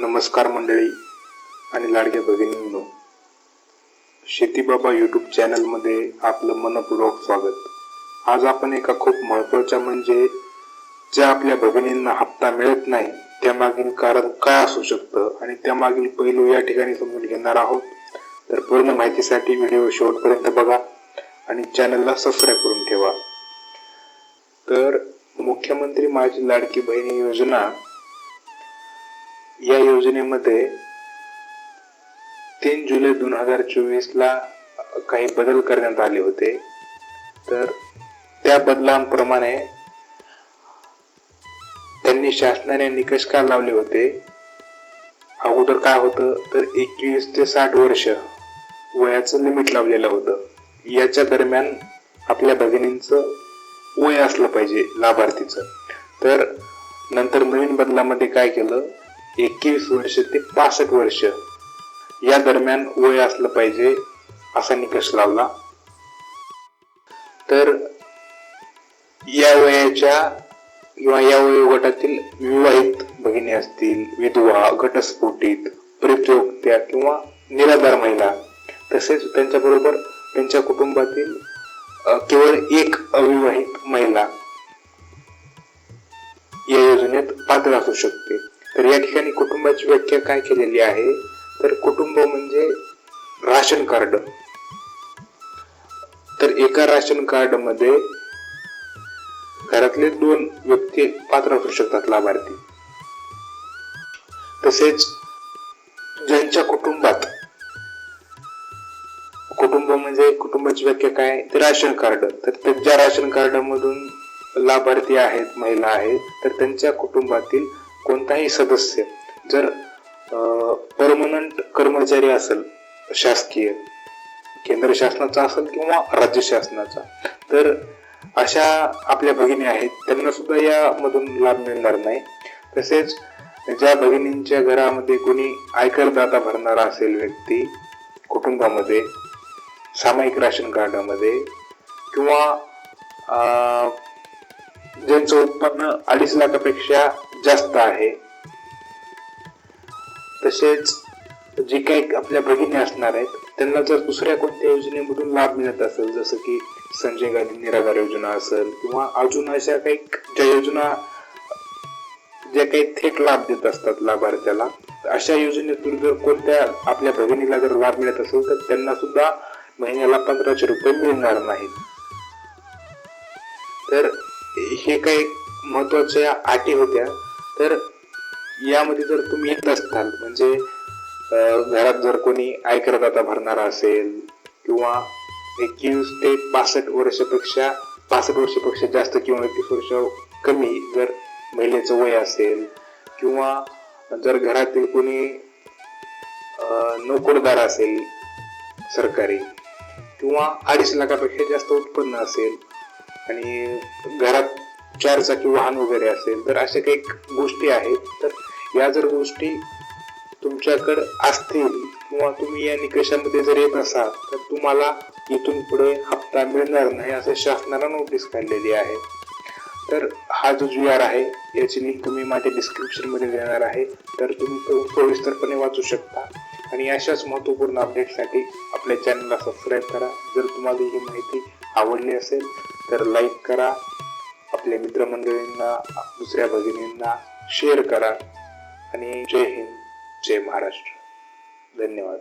नमस्कार मंडळी आणि लाडक्या भगिनींनो शेतीबाबा यूट्यूब चॅनलमध्ये आपलं मनपूर्वक स्वागत. आज आपण एका खूप महत्त्वाच्या म्हणजे ज्या आपल्या भगिनींना हप्ता मिळत नाही त्यामागील कारण काय असू शकतं आणि त्यामागील पैलू या ठिकाणी समजून घेणार आहोत. तर पूर्ण माहितीसाठी व्हिडिओ शेवटपर्यंत बघा आणि चॅनलला सबस्क्राईब करून ठेवा. तर मुख्यमंत्री माझी लाडकी बहिणी योजना या योजनेमध्ये तीन जुलै दोन हजार चोवीस ला काही बदल करण्यात आले होते. तर त्या बदलांप्रमाणे त्यांनी शासनाने निकष का लावले होते? अगोदर काय होतं? तर एकवीस ते साठ वर्ष वयाचं लिमिट लावलेलं होतं. याच्या दरम्यान आपल्या भगिनींचं वय असलं पाहिजे लाभार्थीचं. तर नंतर नवीन बदलामध्ये काय केलं? एकवीस वर्ष ते पासष्ट वर्ष या दरम्यान वय असलं पाहिजे असा निकष लावला. तर या वयाच्या किंवा या वयोगटातील विवाहित भगिनी असतील विधवा घटस्फोटित परित्योक्त्या किंवा निराधार महिला तसेच त्यांच्याबरोबर त्यांच्या कुटुंबातील केवळ एक अविवाहित महिला या योजनेत पात्र असू शकते. तर या ठिकाणी कुटुंबाची व्याख्या काय केलेली आहे? तर कुटुंब म्हणजे राशन कार्ड. तर एका राशन कार्डमध्ये घरातले दोन व्यक्ती पात्र असू शकतात लाभार्थी. तसेच ज्यांच्या कुटुंबात कुटुंब म्हणजे कुटुंबाची व्याख्या काय? तर राशन कार्ड. तर त्यांच्या राशन कार्ड मधून लाभार्थी आहेत महिला आहेत तर त्यांच्या कुटुंबातील कोणताही सदस्य जर परमनंट कर्मचारी असेल शासकीय केंद्र शासनाचा असेल किंवा राज्य शासनाचा तर अशा आपल्या भगिनी आहेत त्यांना सुद्धा यामधून लाभ मिळणार नाही. तसेच ज्या भगिनींच्या घरामध्ये कोणी आयकरदाता भरणारा असेल व्यक्ती कुटुंबामध्ये सामायिक राशन कार्डामध्ये किंवा ज्यांचं उत्पन्न अडीच लाखापेक्षा जास्त आहे. तसेच जे काही आपल्या भगिनी असणार आहेत त्यांना जर दुसऱ्या कोणत्या योजनेमधून लाभ मिळत असेल जसं की संजय गांधी निराधार योजना असेल किंवा अजून अशा काही ज्या योजना ज्या काही थेट लाभ देत असतात लाभार्थ्याला अशा योजनेतून जर कोणत्या आपल्या भगिनीला जर लाभ मिळत असेल तर त्यांना सुद्धा महिन्याला पंधराशे रुपये मिळणार नाहीत. तर हे काही महत्त्वाच्या अटी होत्या. तर यामध्ये जर तुम्ही येत असताल म्हणजे घरात जर कोणी आयकरदाता भरणारा असेल किंवा एकवीस ते पासष्ट वर्षापेक्षा पासष्ट वर्षापेक्षा जास्त किंवा एकवीस वर्ष कमी जर महिलेचं वय असेल किंवा जर घरातील कोणी नोकरदार असेल सरकारी किंवा अडीच लाखापेक्षा जास्त उत्पन्न असेल आणि घरात चारचाकी वाहन वगैरे असेल तर अशा काही गोष्टी आहेत. तर या जर गोष्टी तुमच्याकडं असतील किंवा तुम्ही या निकषामध्ये जर येत असाल तर तुम्हाला इथून पुढे हप्ता मिळणार नाही असं शासनाला नोटीस काढलेली आहे. तर हा जो जी आर आहे याची लिंक तुम्ही माझ्या डिस्क्रिप्शनमध्ये देणार आहे. तर तुम्ही सविस्तरपणे वाचू शकता. आणि अशाच महत्त्वपूर्ण अपडेटसाठी आपल्या चॅनलला सबस्क्राईब करा. जर तुम्हाला ही माहिती आवडली असेल तर लाईक करा. आपल्या मित्रमंडळींना दुसऱ्या भगिनींना शेअर करा. आणि जय हिंद जय महाराष्ट्र. धन्यवाद.